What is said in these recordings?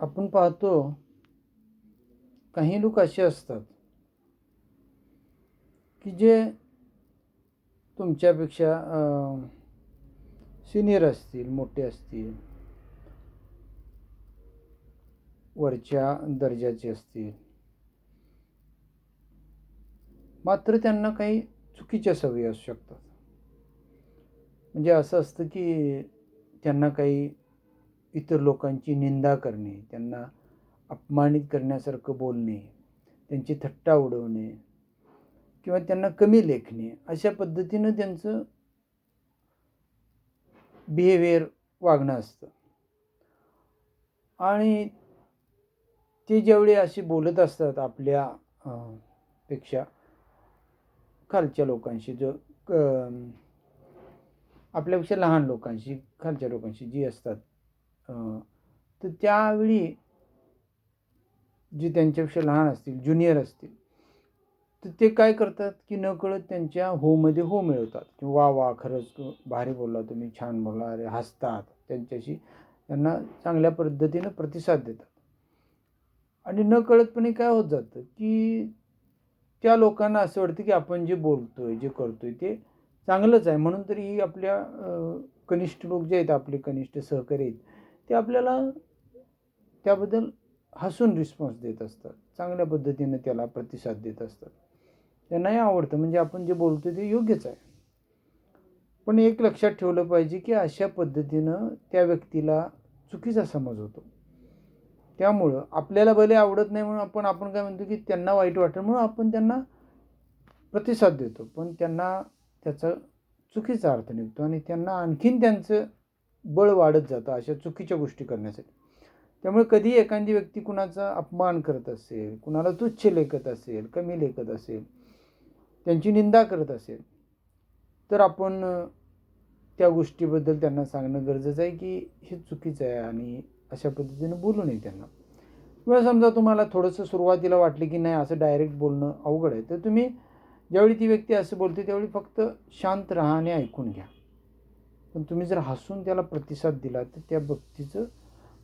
आपण पाहतो काही लोक असे असतात की जे तुमच्यापेक्षा सिनियर असतील मोठे असतील वरच्या दर्जाचे असतील. मात्र त्यांना काही चुकीच्या सवयी असू शकतात. म्हणजे असं असतं की त्यांना काही इतर लोकांची निंदा करणे त्यांना अपमानित करण्यासारखं बोलणे त्यांची थट्टा उडवणे किंवा त्यांना कमी लेखणे अशा पद्धतीनं त्यांचं बिहेवियर वागणं असतं. आणि ते ज्यावेळी असे बोलत असतात आपल्या पेक्षा खालच्या लोकांशी जो क- आपल्यापेक्षा लहान लोकांशी खालच्या लोकांशी जी असतात तर त्यावेळी जे त्यांच्यापेक्षा लहान असतील ज्युनियर असतील तर ते काय करतात की नकळत त्यांच्या होमध्ये हो मिळवतात. की वा वा खरंच भारी बोलला तुम्ही छान बोलला अरे हसतात. त्यांच्याशी त्यांना चांगल्या पद्धतीनं प्रतिसाद देतात. आणि नकळतपणे काय होत जातं की त्या लोकांना असं वाटतं की आपण जे बोलतो आहे जे करतो आहे ते चांगलंच आहे. म्हणून तरी ही आपल्या कनिष्ठ लोक जे आहेत आपले कनिष्ठ सहकारी आहेत ते आपल्याला त्याबद्दल हसून रिस्पॉन्स देत असतात. चांगल्या पद्धतीनं त्याला प्रतिसाद देत असतात. त्यांनाही आवडतं म्हणजे आपण जे बोलतो ते योग्यच आहे. पण एक लक्षात ठेवलं पाहिजे की अशा पद्धतीनं त्या व्यक्तीला चुकीचा समज होतो. त्यामुळं आपल्याला भले आवडत नाही म्हणून आपण आपण काय म्हणतो की त्यांना वाईट वाटेल म्हणून आपण त्यांना प्रतिसाद देतो. पण त्यांना त्याचा चुकीचा अर्थ निघतो आणि त्यांना आणखीन त्यांचं बळ वाढत जातं अशा चुकीच्या गोष्टी करण्यासाठी. त्यामुळे कधी एखादी व्यक्ती कुणाचा अपमान करत असेल कुणाला तुच्छ लेखत असेल कमी लेखत असेल त्यांची निंदा करत असेल तर आपण त्या गोष्टीबद्दल त्यांना सांगणं गरजेचं आहे की हे चुकीचं आहे आणि अशा पद्धतीनं बोलू नये त्यांना. किंवा समजा तुम्हाला थोडंसं सुरुवातीला वाटलं की नाही असं डायरेक्ट बोलणं अवघड आहे तर तुम्ही ज्यावेळी ती व्यक्ती असं बोलते त्यावेळी फक्त शांत राहा आणि ऐकून घ्या. पण तुम्ही जर हसून त्याला प्रतिसाद दिला तर त्या व्यक्तीचं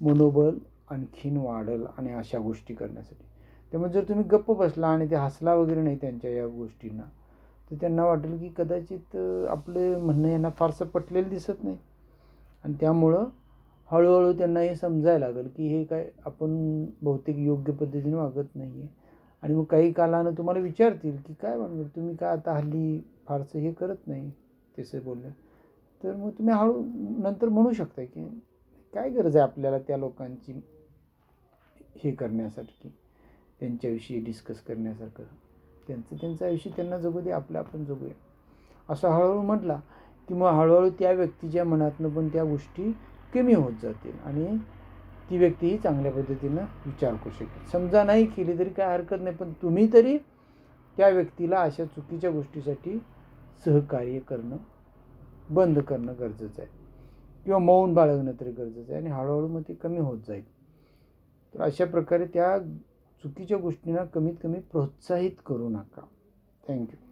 मनोबल आणखीन वाढेल आणि अशा गोष्टी करण्यासाठी. त्यामुळे जर तुम्ही गप्प बसला आणि ते हसला वगैरे नाही त्यांच्या या गोष्टींना तर त्यांना वाटेल की कदाचित आपलं म्हणणं यांना फारसं पटलेलं दिसत नाही. आणि त्यामुळं हळूहळू त्यांना हे समजायला लागेल की हे काय आपण बहुतेक योग्य पद्धतीने वागत नाही आहे आणि मग काही कालानं तुम्हाला विचारतील की काय म्हणणार तुम्ही काय आता हल्ली फारसं हे करत नाही? तसं बोललं. तर मग तुम्ही हळू नंतर म्हणू शकता की काय गरज आहे आपल्याला त्या लोकांची हे करण्यासाठी त्यांच्याविषयी डिस्कस करण्यासारखं? त्यांचं त्यांचं आयुष्य त्यांना जगू दे आपलं आपण जगूया. असं हळूहळू म्हटला की मग हळूहळू त्या व्यक्तीच्या मनातनं पण त्या गोष्टी कमी होत जातील आणि ती व्यक्तीही चांगल्या पद्धतीनं विचार करू शकेल. समजा नाही केली तरी काय हरकत नाही पण तुम्ही तरी त्या व्यक्तीला अशा चुकीच्या गोष्टीसाठी सहकार्य करणं बंद करणं गरजेचं आहे. किंवा मौन बाळगणं तरी गरजेचं आहे आणि हळूहळू मग ते कमी होत जाईल. तर अशा प्रकारे त्या चुकीच्या गोष्टींना कमीत कमी प्रोत्साहित करू नका. थँक्यू.